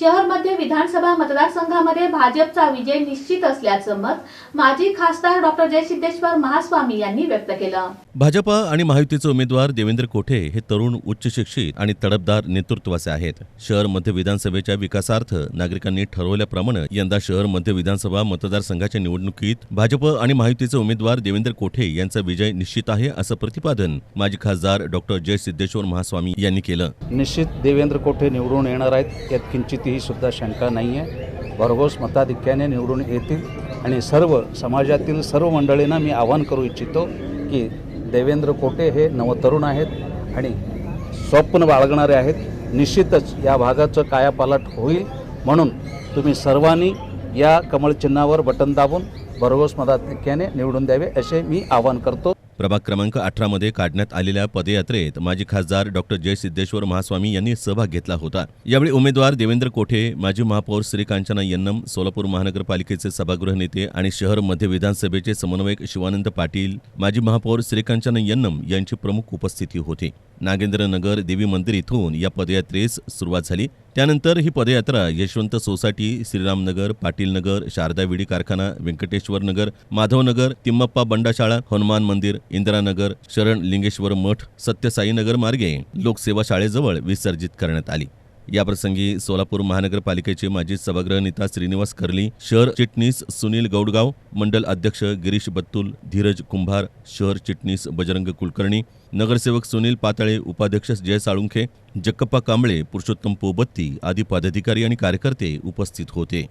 शहर मध्य विधानसभा मतदारसंघामध्ये भाजपचा विजय निश्चित असल्याचं मत माजी खासदार डॉक्टर जयसिद्धेश्वर महास्वामी यांनी व्यक्त केलं. भाजपा आणि महायुतीचे उमेदवार देवेंद्र कोठे हे तरुण उच्च शिक्षित आणि तडफदार नेतृत्वाचे आहेत. शहर मध्य विधानसभेच्या विकासार्थ नागरिकांनी ठरवल्याप्रमाणे यंदा शहर मध्य विधानसभा मतदारसंघाच्या निवडणुकीत भाजप आणि महायुतीचे उमेदवार देवेंद्र कोठे यांचा विजय निश्चित आहे असं प्रतिपादन माजी खासदार डॉक्टर जय सिद्धेश्वर महास्वामी यांनी केलं. निश्चित देवेंद्र कोठे निवडून येणार आहेत यात कोणतीही सुद्धा शंका नाही आहे. भरघोस मताधिक्याने निवडून येतील आणि सर्व समाजातील सर्व मंडळींना मी आवाहन करू इच्छितो की देवेंद्र कोटे हे नवतरुण आहेत आणि स्वप्न बाळगणारे आहेत. निश्चितच या भागाचं कायापालट होईल. म्हणून तुम्ही सर्वांनी या कमळचिन्हावर बटन दाबून भरघोस मताधिक्याने निवडून द्यावे असे मी आवाहन करतो. प्रभाग क्रमांक अठरामध्ये काढण्यात आलेल्या पदयात्रेत माजी खासदार डॉक्टर जय सिद्धेश्वर महास्वामी यांनी सहभाग घेतला होता. यावेळी उमेदवार देवेंद्र कोठे माजी महापौर श्रीकांचना यन्नम सोलापूर महानगरपालिकेचे सभागृह नेते आणि शहर मध्य विधानसभेचे समन्वयक शिवानंद पाटील माजी महापौर श्रीकांचना यन्नम यांची प्रमुख उपस्थिती होती. नागेंद्रनगर देवी मंदिर इथून या पदयात्रेस सुरुवात झाली. त्यानंतर ही पदयात्रा यशवंत सोसायटी श्रीरामनगर पाटीलनगर शारदा विडी कारखाना व्यंकटेश्वर नगर माधवनगर तिम्मप्पा बंडाशाळा हनुमान मंदिर इंदिरानगर शरण लिंगेश्वर मठ सत्यसाईनगर मार्गे लोकसेवा शाळेजवळ विसर्जित करण्यात आली. याप्रसंगी सोलापूर महानगरपालिकेचे माजी सभागृह नेता श्रीनिवास कर्ली शहर चिटणीस सुनील गौडगाव मंडल अध्यक्ष गिरीश बत्तुल धीरज कुंभार शहर चिटणीस बजरंग कुलकर्णी नगरसेवक सुनील पाताळे उपाध्यक्ष जय साळुंखे जक्कप्पा कांबळे पुरुषोत्तम पोबत्ती आदी पदाधिकारी आणि कार्यकर्ते उपस्थित होते.